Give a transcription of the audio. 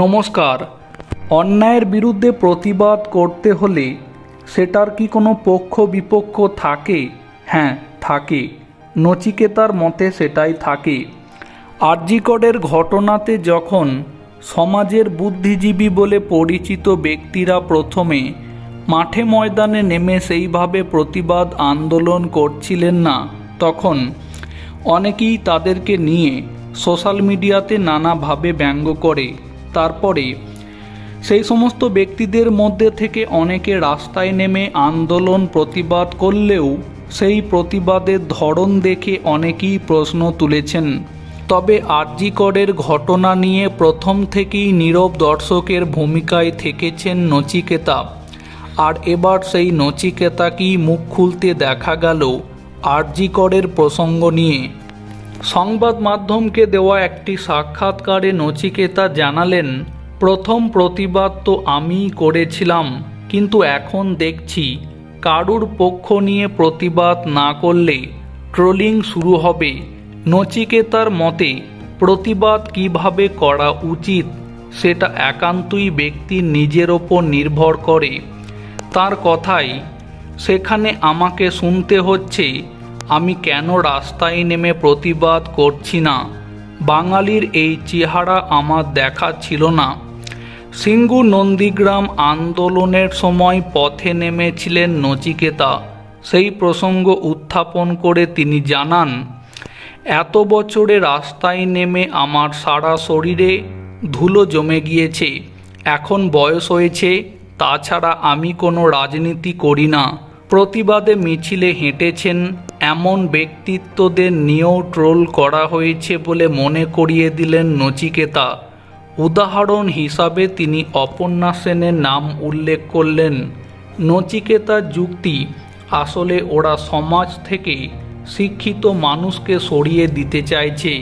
নমস্কার। অন্যায়ের বিরুদ্ধে প্রতিবাদ করতে হলে সেটার কি কোনো পক্ষ বিপক্ষ থাকে? হ্যাঁ থাকে। নচিকেতার মতে সেটাই থাকে। আরজিকরের ঘটনাতে যখন সমাজের বুদ্ধিজীবী বলে পরিচিত ব্যক্তিরা প্রথমে মাঠে ময়দানে নেমে সেইভাবে প্রতিবাদ আন্দোলন করছিলেন না, তখন অনেকেই তাদেরকে নিয়ে সোশ্যাল মিডিয়াতে নানাভাবে ব্যঙ্গ করে। তারপরে সেই সমস্ত ব্যক্তিদের মধ্যে থেকে অনেকে রাস্তায় নেমে আন্দোলন প্রতিবাদ করলেও সেই প্রতিবাদের ধরন দেখে অনেকেই প্রশ্ন তুলেছেন। তবে আরজিকরের ঘটনা নিয়ে প্রথম থেকেই নীরব দর্শকের ভূমিকায় থেকেছেন নচিকেতা। আর এবার সেই নচিকেতাকেই মুখ খুলতে দেখা গেল আরজিকরের প্রসঙ্গ নিয়ে। সংবাদ মাধ্যমকে দেওয়া একটি সাক্ষাৎকারে নচিকেতা জানালেন, প্রথম প্রতিবাদ তো আমিই করেছিলাম, কিন্তু এখন দেখছি কারুর পক্ষ নিয়ে প্রতিবাদ না করলে ট্রোলিং শুরু হবে। নচিকেতার মতে, প্রতিবাদ কীভাবে করা উচিত সেটা একান্তই ব্যক্তির নিজের ওপর নির্ভর করে। তার কথাই, সেখানে আমাকে শুনতে হচ্ছে আমি কেন রাস্তায় নেমে প্রতিবাদ করছি না? বাঙালির এই চেহারা আমার দেখা ছিল না। সিঙ্গু নন্দীগ্রাম আন্দোলনের সময় পথে নেমেছিলেন নচিকেতা। সেই প্রসঙ্গ উত্থাপন করে তিনি জানান, এত বছরে রাস্তায় নেমে আমার সারা শরীরে ধুলো জমে গিয়েছে। এখন বয়স হয়েছে, তাছাড়া আমি কোনো রাজনীতি করি না। প্রতিবাদে মিছিলে হেঁটেছেন এমন ব্যক্তিত্বদের নিয়েও ট্রোল করা হয়েছে বলে মনে করিয়ে দিলেন নচিকেতা। উদাহরণ হিসাবে তিনি অপর্ণা সেনের নাম উল্লেখ করলেন। নচিকেতার যুক্তি, আসলে ওরা সমাজ থেকে শিক্ষিত মানুষকে সরিয়ে দিতে চাইছে।